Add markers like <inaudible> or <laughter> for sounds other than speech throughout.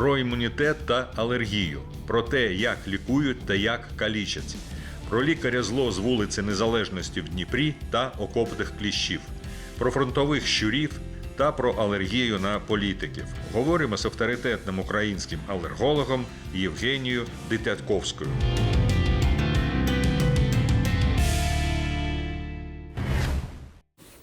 про імунітет та алергію, про те, як лікують та як калічать, про лікаря зло з вулиці Незалежності в Дніпрі та окопних кліщів, про фронтових щурів та про алергію на політиків. Говоримо з авторитетним українським алергологом Євгенією Дитятковською.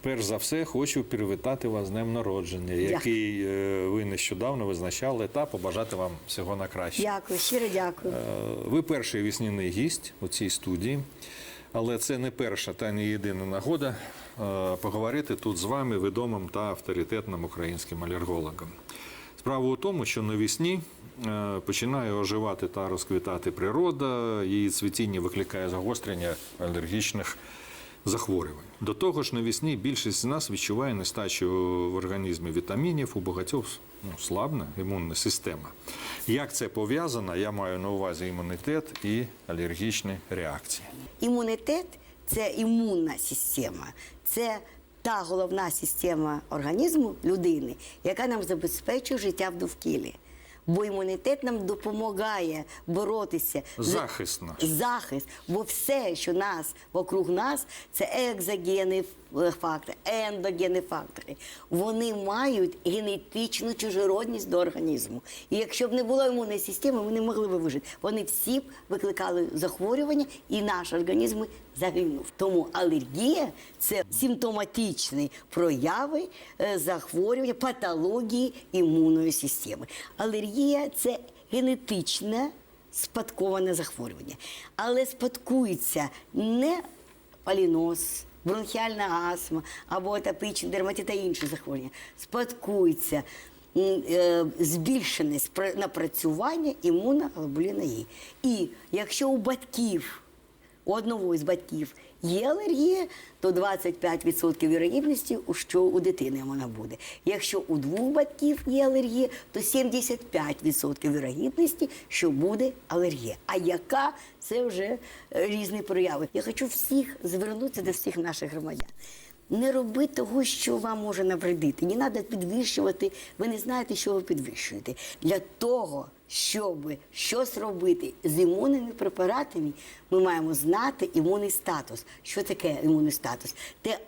Перш за все, хочу привітати вас з днем народження, який е, ви нещодавно визначали, та побажати вам всього на краще. Дякую, щиро дякую. Е, Ви перший весняний гість у цій студії, але це не перша та не єдина нагода е, поговорити тут з вами, відомим та авторитетним українським алергологом. Справа у тому, що навесні е, починає оживати та розквітати природа, її цвітіння викликає загострення алергічних захворювань. До того ж, навесні більшість з нас відчуває нестачу в організмі вітамінів, у багатьох ну, слабна імунна система. Як це пов'язано, я маю на увазі імунітет і алергічні реакції. Імунітет це імунна система, це та головна система організму людини, яка нам забезпечує життя в довкіллі. Бо імунітет нам допомагає боротися Захист наш. захист, бо все, що нас вокруг нас, це екзогенні е, фактори, ендогенні фактори. Вони мають генетичну чужородність до організму. І якщо б не було імунної системи, ми не могли б вижити. Вони всі б викликали захворювання, і наш організм загинув. Тому алергія це симптоматичні прояви е, захворювання, патології імунної системи. Алергія це генетичне спадковане захворювання. Але спадкується не поліноз, бронхіальна астма або атопічний дерматит та інші захворювання. Спадкується е, збільшене напрацювання імуноглобуліна Е. І якщо у батьків у одного із батьків є алергія, то 25% вірогідності, що у дитини вона буде. Якщо у двох батьків є алергія, то 75% вірогідності, що буде алергія. А яка це вже е, різні прояви? Я хочу всіх звернутися до всіх наших громадян. Не роби того, що вам може навредити. Не треба підвищувати. Ви не знаєте, що ви підвищуєте. Для того, щоб щось робити з імунними препаратами, ми маємо знати імунний статус. Що таке імунний статус? Те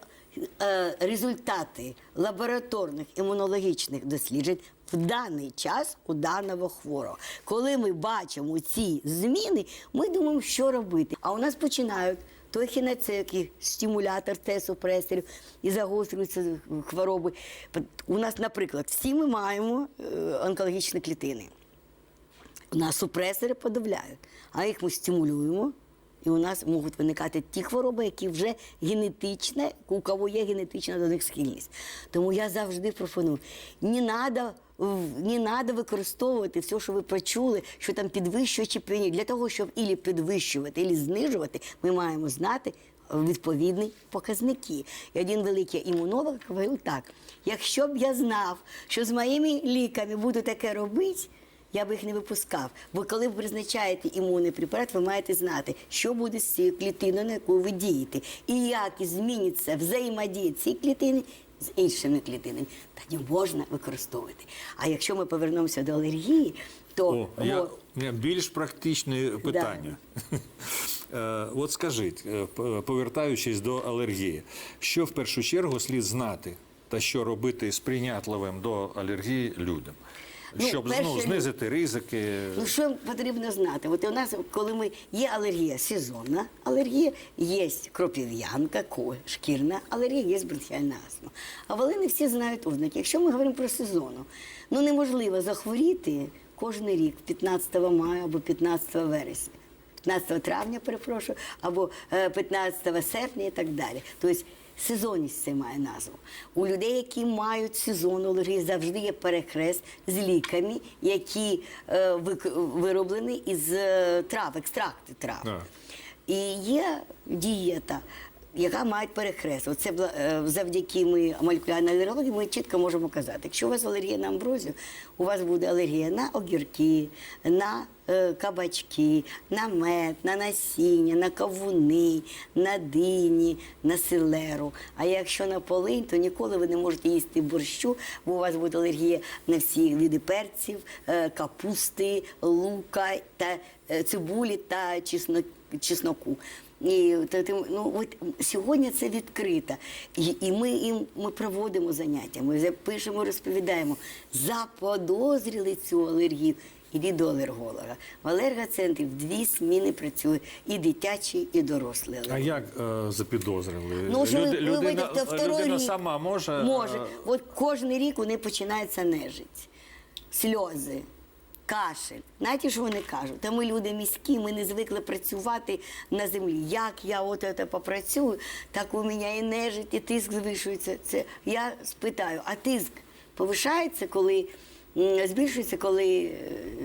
е, результати лабораторних імунологічних досліджень в даний час у даного хворого. Коли ми бачимо ці зміни, ми думаємо, що робити. А у нас починають той хінецеки, стимулятор Т-супресорів і загострюються хвороби. У нас, наприклад, всі ми маємо е, онкологічні клітини. У нас супресори подавляють, а їх ми стимулюємо. І у нас можуть виникати ті хвороби, які вже генетичне, у кого є генетична до них схильність. Тому я завжди пропоную: не треба не надо використовувати все, що ви почули, що там підвищує чи п'яні. Для того, щоб ілі підвищувати, ілі знижувати, ми маємо знати відповідні показники. І один великий імунолог говорив так: якщо б я знав, що з моїми ліками буду таке робити. Я би їх не випускав. Бо коли ви призначаєте імунний препарат, ви маєте знати, що буде з цією клітиною, на яку ви дієте, і як зміниться взаємодія цієї клітини з іншими клітинами. Тоді можна використовувати. А якщо ми повернемося до алергії, то О, я, о, я більш практичне питання. <laughs> Е, От скажіть, е, повертаючись до алергії, що в першу чергу слід знати та що робити сприйнятливим до алергії людям? Ну, Щоб перше, ну, знизити ризики. Ну, що потрібно знати? От у нас, коли ми є алергія, сезонна алергія, є кропів'янка, шкірна алергія, є бронхіальна астма. А вони не всі знають ознаки. Якщо ми говоримо про сезонну, ну неможливо захворіти кожен рік, 15 мая або 15 вересня. 15 травня, перепрошую, або е, 15 серпня і так далі. Тобто сезонність це має назву. У людей, які мають сезонну алергію, завжди є перехрест з ліками, які е, вироблені із е, трав, екстракти трав. Так. І є дієта. яка мають перехрест. Оце е, завдяки ми молекулярній алергології ми чітко можемо казати, якщо у вас алергія на амброзію, у вас буде алергія на огірки, на кабачки, на мед, на насіння, на кавуни, на дині, на селеру. А якщо на полинь, то ніколи ви не можете їсти борщу, бо у вас буде алергія на всі види перців, е, капусти, лука та е, цибулі та чесноку. І ну, от сьогодні це відкрито. І, і ми їм ми проводимо заняття, ми запишемо, розповідаємо. Заподозріли цю алергію. Іди до алерголога. В алергоцентрі в дві зміни працює і дитячий, і дорослий алерголог. А як е, запідозрили? Ну, що ви, Люд- ви людина, вийдете второй людина рік. сама може. Може. е, От кожен рік у неї починається нежить, сльози, кашель. Знаєте, що вони кажуть? Та ми люди міські, ми не звикли працювати на землі. Як я от це попрацюю, так у мене і нежить, і тиск звишується. Це я спитаю, а тиск повишається, коли збільшується, коли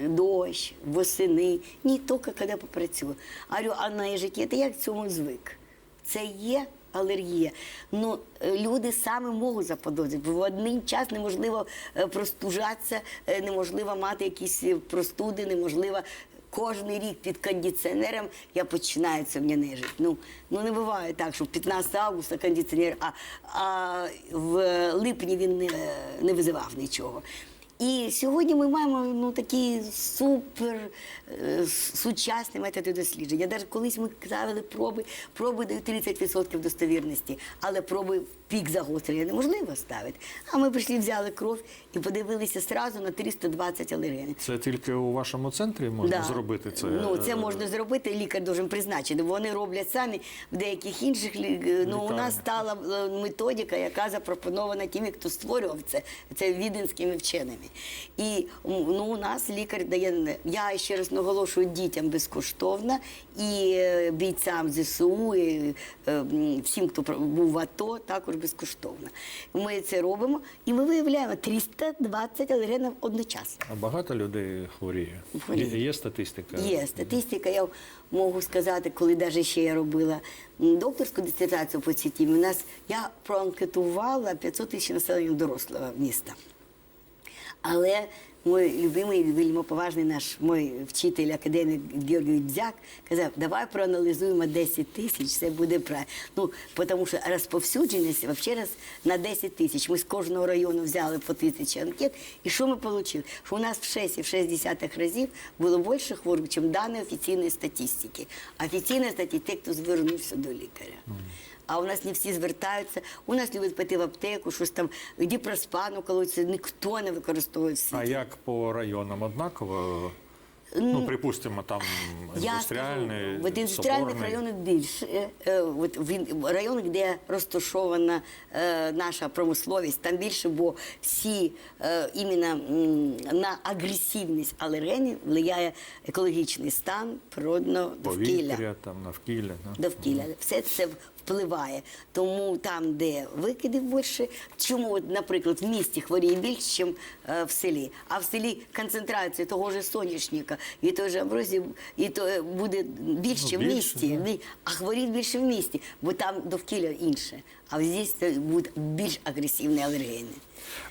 е, дощ, восени? Ні, тільки коли попрацюю. А говорю, а нежить, є, та як цьому звик? Це є алергія. Ну, е, люди саме можуть заподозрити. бо В один час неможливо е, простужатися, неможливо мати якісь простуди, неможливо. Кожен рік під кондиціонером я починаю це мені нежить. Ну, ну не буває так, що 15 августа кондиціонер, а, а в липні він не, не визивав нічого. І сьогодні ми маємо ну, такі супер е, сучасні методи дослідження. Навіть колись ми ставили проби, проби дають 30% достовірності, але проби в пік загострення неможливо ставити. А ми прийшли, взяли кров і подивилися одразу на 320 алергенів. Це тільки у вашому центрі можна Да. зробити це. Ну, це е, можна зробити, лікар должен призначити, вони роблять самі в деяких інших лі- ну, у нас стала е, методика, яка запропонована тими, хто створював це, це віденськими вченими. І ну, у нас лікар дає, я ще раз наголошую, дітям безкоштовно і е, бійцям ЗСУ, і е, всім, хто був в АТО, також безкоштовно. Ми це робимо і ми виявляємо 320 алергенів одночасно. А багато людей хворіє. Хворіє. Є, статистика? Є статистика. Я можу сказати, коли навіть ще я робила докторську дисертацію по цій темі, у нас я проанкетувала 500 тисяч населення дорослого міста. Але мій любимий, вельми поважний наш мій вчитель, академік Георгій Бзяк, казав, давай проаналізуємо 10 тисяч, це буде правильно. Ну, тому що розповсюдженість взагалі раз на 10 тисяч. Ми з кожного району взяли по тисячі анкет. І що ми отримали? Що у нас в 6,6 разів було більше хворих, ніж дані офіційної статистики. Офіційна статистика – те, хто звернувся до лікаря. А у нас не всі звертаються. У нас люблять піти в аптеку, щось там діпроспану колоться, ніхто не використовує всі. А як по районам однаково? Ну, припустимо, там Я індустріальний, скажу, в індустріальних районах більше. Е, е, От в районах, де розташована е, наша промисловість, там більше, бо всі іменно на агресивність алергенів впливає екологічний стан природного довкілля. Повітря, там, навкілля. да? довкілля. Все це впливає. Тому там, де викидів більше, чому, наприклад, в місті хворіє більше, ніж в селі. А в селі концентрація того ж соняшника і того ж амброзії, і то е, буде більше Ну, в місті, да. А хворіть більше в місті, бо там довкілля інше. А здесь буде будуть більш агресивні алергени.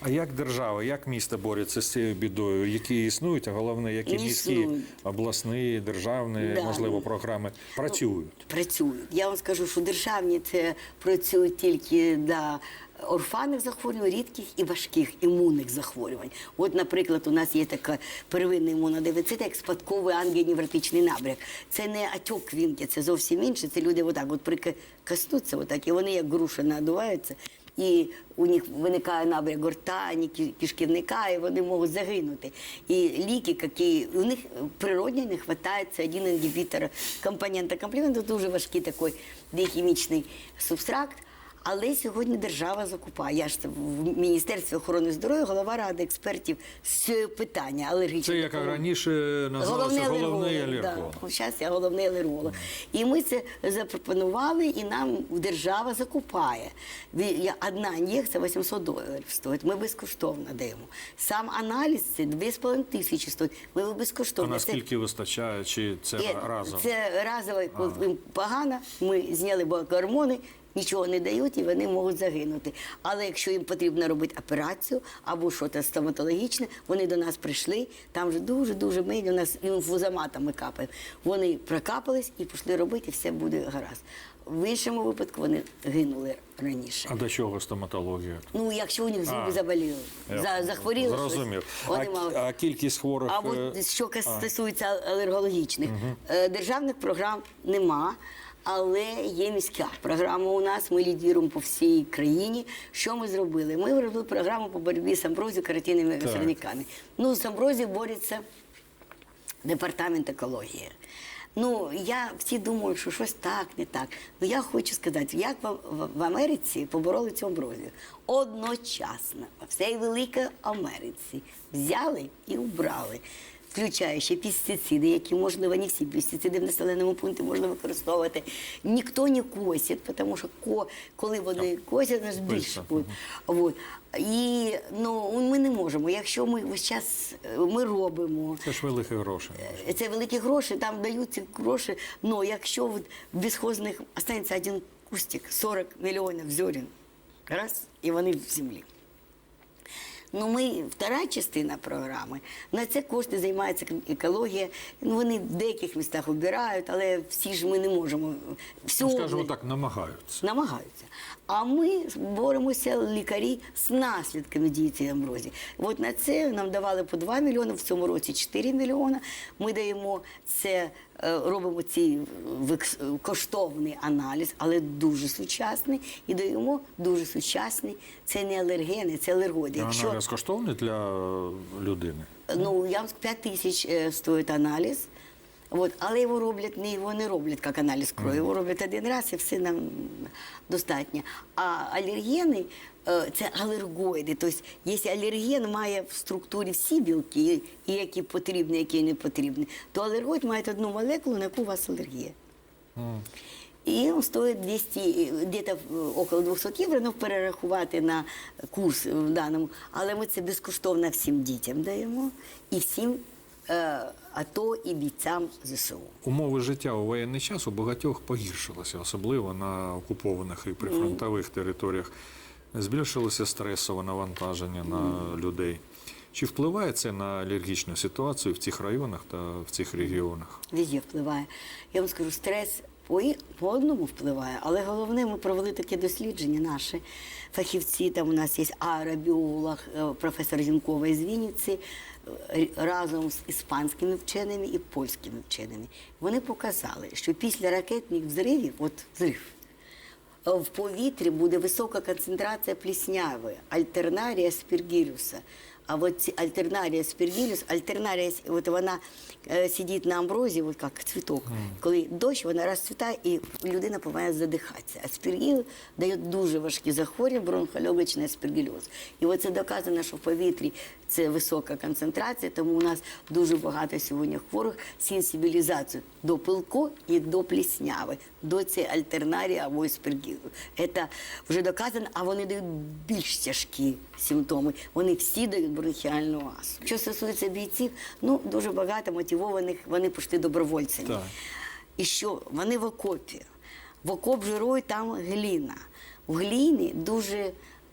А як держава, як місто борються з цією бідою? Які існують, а головне, які міські, обласні, державні, Да. можливо, програми працюють? працюють. Я вам скажу, що державні це працюють тільки для орфанних захворювань, рідких і важких імунних захворювань. От, наприклад, у нас є така первинний імунодефіцит, як спадковий ангіоневротичний набряк. Це не атьок квінки, це зовсім інше. Це люди отак от прикоснуться, отак, і вони як груша надуваються. І у них виникає набряк гортані, кі- кишківника, і вони можуть загинути. І ліки, які у них природні не вистачає, це один інгібітор компонента компліменту, дуже важкий такий біохімічний субстракт. Але сьогодні держава закупає. Я ж в Міністерстві охорони здоров'я, голова ради експертів з цього питання алергічних. Це як хвороб. раніше називався головний алерголог. Зараз я головний алерголог. І ми це запропонували, і нам держава закупає. Одна ін'єкція 800 доларів стоїть. Ми безкоштовно даємо. Сам аналіз це 2,5 тисячі стоїть. Ми його А безкоштовно. Це- наскільки вистачає, чи це і разом? Це разово, коли їм погано, ми зняли гормони нічого не дають і вони можуть загинути. Але якщо їм потрібно робити операцію або щось стоматологічне, вони до нас прийшли. Там вже дуже дуже ми у нас інфузоматами капаємо. Вони прокапались і пішли робити, і все буде гаразд. В іншому випадку вони гинули раніше. А до чого стоматологія? Ну, якщо у них зуби А, заболіли, за, захворіли, Зрозумів. щось, вони А, мали. а кількість хворих. А е, що стосується алергологічних, е, державних програм нема. Але є міська програма у нас. Ми лідіруємо по всій країні. Що ми зробили? Ми робили програму по боротьбі з амброзією, каротинними сорняками. Ну, з амброзією бореться департамент екології. Ну, я всі думають, що щось так, не так. Ну я хочу сказати, як в Америці побороли цю амброзію. Одночасно, во всій великій Америці взяли і убрали. Включаючи пестициди, які можливо не всі пестициди в населеному пункті можна використовувати. Ніхто не косить, тому що ко, коли вони косять, у нас більше буде. Вот. І ну, ми не можемо. Якщо ми весь час е, ми робимо, Це ж великі гроші. це великі гроші, там дають ці гроші. Ну, якщо в безхозних останеться один кустик, 40 мільйонів зерен, раз, і вони в землі. Ну, ми, втора частина програми, на це кошти займається екологія. Ну, вони в деяких містах обирають, але всі ж ми не можемо. Всю Ну, скажімо так, намагаються. намагаються. А ми боремося лікарі з наслідками дії цієї амброзії. От на це нам давали по 2 мільйони, в цьому році 4 мільйони. Ми даємо це, робимо цей коштовний аналіз, але дуже сучасний, і даємо дуже сучасний. Це не алергени, це алергоди. А Аналіз коштовний для е, людини. Ну, я вам скажу, 5 тисяч е, стоїть аналіз. От, але його роблять, не його не роблять як аналіз крові, його роблять один раз і все нам достатньо. А алергени е, це алергоїди. Тобто, якщо алерген має в структурі всі білки, і які потрібні, які не потрібні, то алергоїд має одну молекулу, на яку у вас алергія. І він стоїть 200, десь около 200 євро, ну, перерахувати на курс в даному. Але ми це безкоштовно всім дітям даємо і всім е, АТО і бійцям ЗСУ. Умови життя у воєнний час у багатьох погіршилися, особливо на окупованих і прифронтових територіях. Збільшилося стресове навантаження на людей. Чи впливає це на алергічну ситуацію в цих районах та в цих регіонах? Везде впливає. Я вам скажу, стрес по, по одному впливає, але головне, ми провели таке дослідження наші фахівці. Там у нас є аеробіолог, е, професор Зінкова із Вінниці, е, разом з іспанськими вченими і польськими вченими. Вони показали, що після ракетних взривів, от взрив, в повітрі буде висока концентрація плісняви, альтернарія спіргілюса. А от альтернарія спіргілюс, альтернарія, от вона е, сидить на амброзі, от як цвіток. Коли дощ, вона розцвітає і людина повинна задихатися. А спіргіл дає дуже важкі захворювання, бронхольогочний спіргільоз. І оце доказано, що в повітрі це висока концентрація, тому у нас дуже багато сьогодні хворих з сенсибілізацією до пилку і до плісняви, до цієї альтернарії або спіргілу. Це вже доказано, а вони дають більш тяжкі симптоми. Вони всі дають бронхіальну астму. Що стосується бійців, ну дуже багато мотивованих, вони пішли добровольцями. Так. І що? Вони в окопі. В окоп жирують там гліна. В гліні дуже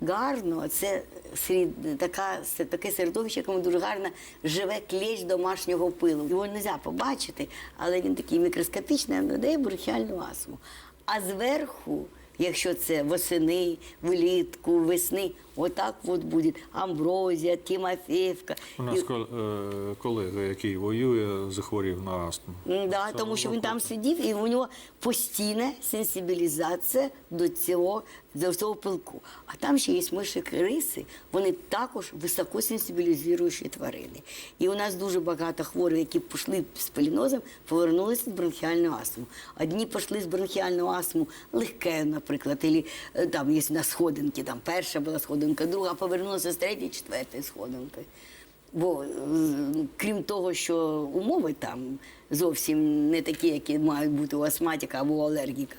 гарно, це серед- така, це таке середовище, якому дуже гарно живе клещ домашнього пилу. Його не можна побачити, але він такий мікроскопічний, а надає бурхіальну астму. А зверху, якщо це восени, влітку, весни, отак от буде амброзія, тимофеївка. У нас І- е, колега, який воює, захворів на астму. Да, Це тому що він там сидів, і у нього постійна сенсибілізація до цього, до цього пилку. А там ще є миші риси, вони також високосенсибілізуючі тварини. І у нас дуже багато хворих, які пішли з полінозом, повернулися з бронхіальною астму. Одні пішли з бронхіальною астму легке, наприклад, і там є на сходинки, там перша була сходинка, друга повернулася з третьої, четвертої сходинки. Бо крім того, що умови там зовсім не такі, які мають бути у астматика або у алергіка.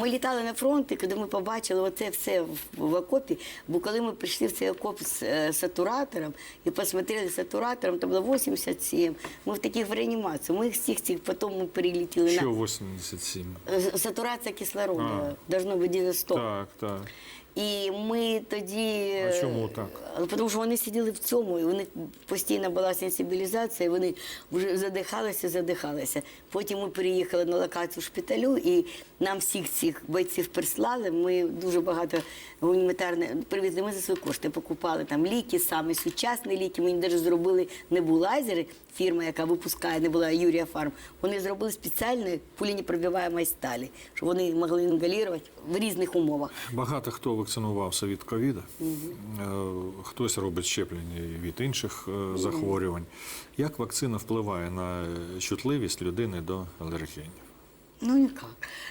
Ми літали на фронт, і коли ми побачили оце все в, окопі, бо коли ми прийшли в цей окоп з е, сатуратором і посмотрели сатуратором, то було 87. Ми в таких в реанімацію. Ми всіх цих потім ми перелетіли Що на 87? Е, сатурація кислороду. А. Должно бути 100. Так, так. І ми тоді. А чому так? Е, Тому що вони сиділи в цьому, і у них постійно була сенсибілізація, і вони вже задихалися, задихалися. Потім ми переїхали на локацію шпиталю, і нам всіх цих бойців прислали. Ми дуже багато гуманітарне привезли. Ми за свої кошти покупали там ліки, саме сучасні ліки. Ми навіть зробили небулайзери, фірма, яка випускає, не була Юрія Фарм. Вони зробили спеціальні пуленепробиваємої сталі, щоб вони могли інгалірувати в різних умовах. Багато хто вакцинувався від ковіда, Е, хтось робить щеплення від інших е, захворювань. Як вакцина впливає на чутливість людини до алергенів? Ну ніяк.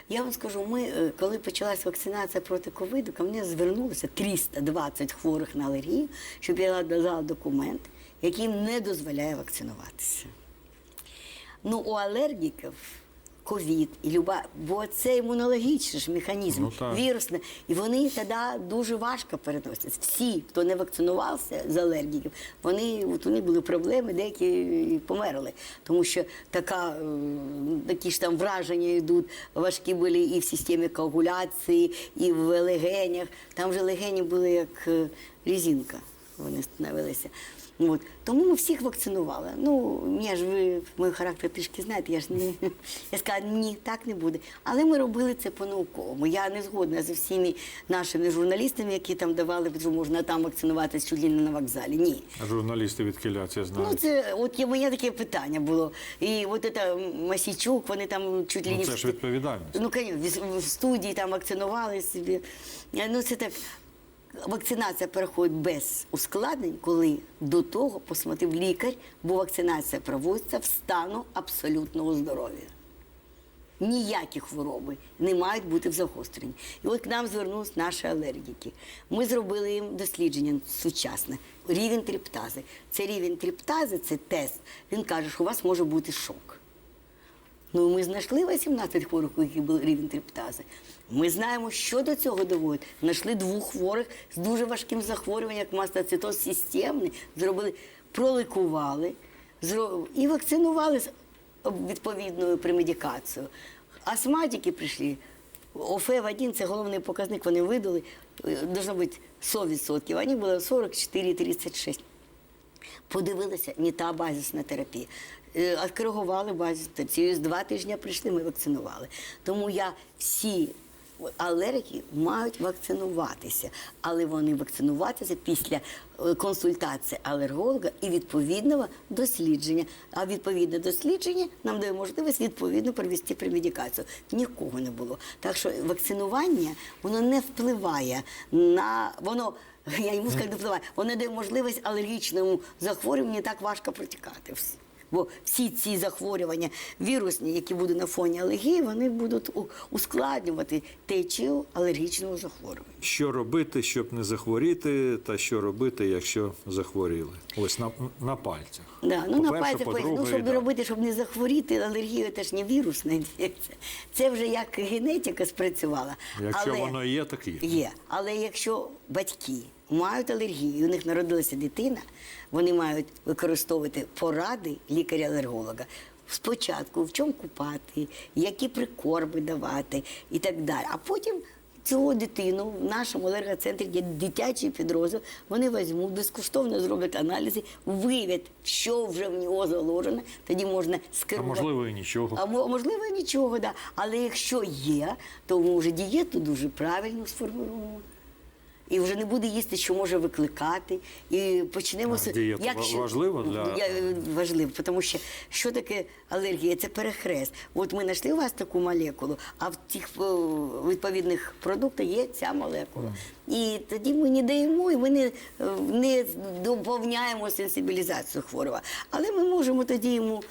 Я вам скажу, ми, е, коли почалась вакцинація проти ковіду, ко мені звернулося 320 хворих на алергію, щоб я дала документ, який не дозволяє вакцинуватися. Ну, у алергіків ковід і люба, бо це імунологічний ж механізм, Ну, так. вірусне, і вони тоді дуже важко переносять. Всі, хто не вакцинувався з алергіків, вони от у них були проблеми, деякі померли. Тому що така, е, такі ж там враження йдуть, важкі були і в системі коагуляції, і в легенях. Там вже легені були як резинка, вони становилися. От. Тому ми всіх вакцинували. Ну, я ж ви мій характер трішки знаєте, я ж не я сказала, ні, так не буде. Але ми робили це по-науковому. Я не згодна зі всіма нашими журналістами, які там давали, що можна там вакцинуватися чуть ли не на вокзалі. Ні. А журналісти від кіляція Ну, знають. це от є моє таке питання було. І от це Масійчук, вони там чуть ли Ну, не це ж відповідальність. Ну, звісно, в студії там вакцинували собі. Е, Ну, це так. Вакцинація переходить без ускладнень, коли до того посмотрів лікар, бо вакцинація проводиться в стану абсолютного здоров'я. Ніякі хвороби не мають бути в загостренні. І от к нам звернулись наші алергіки. Ми зробили їм дослідження сучасне. Рівень триптази. Це рівень триптази, це тест. Він каже, що у вас може бути шок. Ну, ми знайшли 18 хворих, у яких був рівень триптази. Ми знаємо, що до цього доводить. Знайшли двох хворих з дуже важким захворюванням, як мастоцитоз системний, зробили, пролікували зро- і вакцинували відповідною премедикацією. Астматики прийшли. ОФЕВ-1 – це головний показник, вони видали, е, должно бути 100%, вони були 44-36 подивилися, не та базисна терапія. Е, Откоригували базисну. Через два тижні прийшли, ми вакцинували. Тому я всі алергії мають вакцинуватися, але вони вакцинуватися після е, консультації алерголога і відповідного дослідження. А відповідне дослідження нам дає можливість відповідно провести премедикацію. Нікого не було. Так що вакцинування воно не впливає на воно. Я йому скажу, не впливає. Воно дає можливість алергічному захворюванню так важко протікати. Бо всі ці захворювання вірусні, які будуть на фоні алергії, вони будуть ускладнювати течію алергічного захворювання. Що робити, щоб не захворіти, та що робити, якщо захворіли? Ось на, на пальцях. Да, ну на пальцях, ну, щоб да. робити, щоб не захворіти, алергію це ж не вірусна інфекція. Це вже як генетика спрацювала. Якщо Але- воно є, так є. Є. Але якщо батьки мають алергію, у них народилася дитина, вони мають використовувати поради лікаря-алерголога. Спочатку в чому купати, які прикорми давати і так далі. А потім цю дитину в нашому алергоцентрі є дитячий підрозділ, вони візьмуть, безкоштовно зроблять аналізи, виявлять, що вже в нього заложено, тоді можна А можливо і нічого. А можливо, і нічого, да. Але якщо є, то ми вже дієту дуже правильно сформуємо. І вже не буде їсти, що може викликати. І почнемо А з- дієта ва- важлива для- Я, е, важливо, тому що що таке алергія? Це перехрест. От ми знайшли у вас таку молекулу, а в тих е, відповідних продуктах є ця молекула. І тоді ми не даємо, і ми не, е, не доповняємо сенсибілізацію хворого. Але ми можемо тоді йому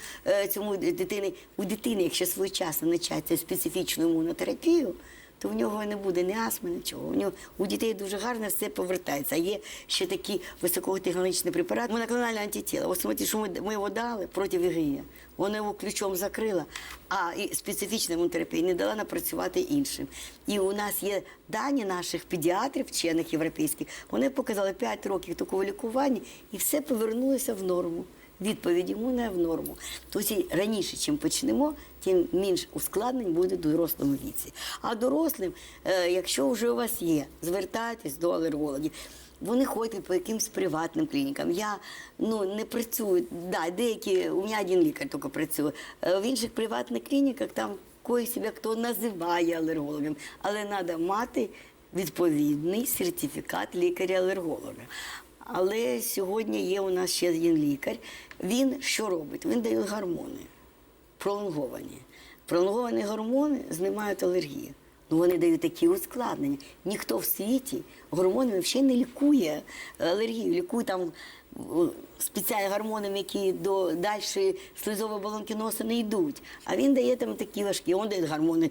цьому дитині, у дитини, якщо своєчасно почати специфічну імунотерапію, то в нього не буде ні астми, нічого. У нього у дітей дуже гарно все повертається. Є ще такі високотехнологічні препарати. Моноклональне антитіло. Ось смотрите, що ми, ми його дали проти ВГІ. Вона його ключом закрила, а і специфічна імунотерапія не дала напрацювати іншим. І у нас є дані наших педіатрів, вчених європейських. Вони показали 5 років такого лікування, і все повернулося в норму. Відповідь імунна в норму. Тобто раніше, чим почнемо, тим менш ускладнень буде в дорослому віці. А дорослим, е, якщо вже у вас є, звертайтесь до алергологів. Вони ходять по якимсь приватним клінікам. Я ну не працюю. Да, деякі у мене один лікар тільки працює. Е, В інших приватних клініках там кої себе хто називає алергологом, але треба мати відповідний сертифікат лікаря-алерголога. Але сьогодні є у нас ще один лікар. Він що робить? Він дає гормони пролонговані. Пролонговані гормони знімають алергію. Ну, вони дають такі ускладнення. Ніхто в світі гормонами взагалі не лікує алергію. Лікує там спеціальні гормонами, які до далі слизової балонки носа не йдуть. А він дає там такі важкі. Він дає гормони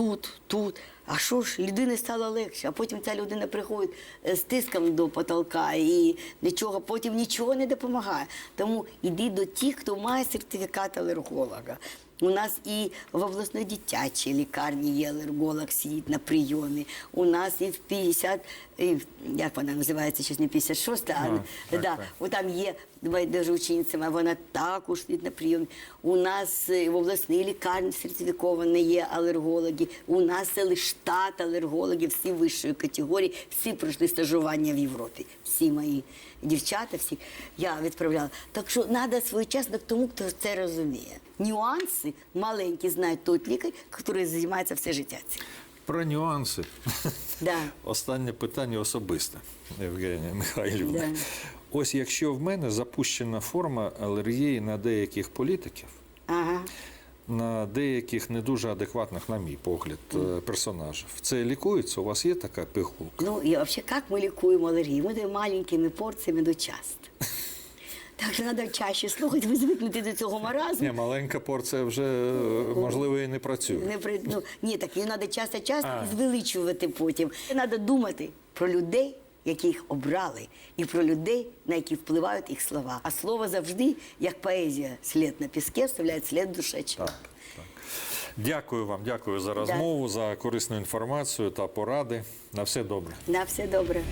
тут, тут. А що ж, людині стало легше, а потім ця людина приходить е, з тиском до потолка і нічого, потім нічого не допомагає. Тому йди до тих, хто має сертифікат алерголога. У нас і в обласної дитячій лікарні є алерголог, сидить на прийомі. У нас і в 50, і як вона називається, щось не 56, а, А, так, да, так. Там є байдуже ученицями, вона також сидить на прийомі. У нас е, в обласній лікарні сертифіковані є алергологи. У нас цілий штат алергологів, всі вищої категорії, всі пройшли стажування в Європі. Всі мої дівчата, всі я відправляла. Так що треба своєчасно к тому, хто це розуміє. Нюанси маленькі знають той лікар, який займається все життя. Про нюанси. Да. Останнє питання особисте, Євгенія Михайлівна. Да. Ось якщо в мене запущена форма алергії на деяких політиків, Ага. на деяких не дуже адекватних, на мій погляд, е, персонажів, це лікується? У вас є така пігулка? Ну и вообще, как мы лікуємо алергію? Ми даємо маленькими порціями до часто. Так що треба чаще слухати, ви звикнути до цього маразму. Ні, маленька порція вже можливо і не працює. Не при... ну, ні, так її треба часто-часто А. звеличувати потім. Треба думати про людей, яких обрали, і про людей, на які впливають їх слова. А слово завжди, як поезія, слід на піске, вставляє слід в душе. Так, так. Дякую вам, дякую за розмову, за корисну інформацію та поради. На все добре. На все добре.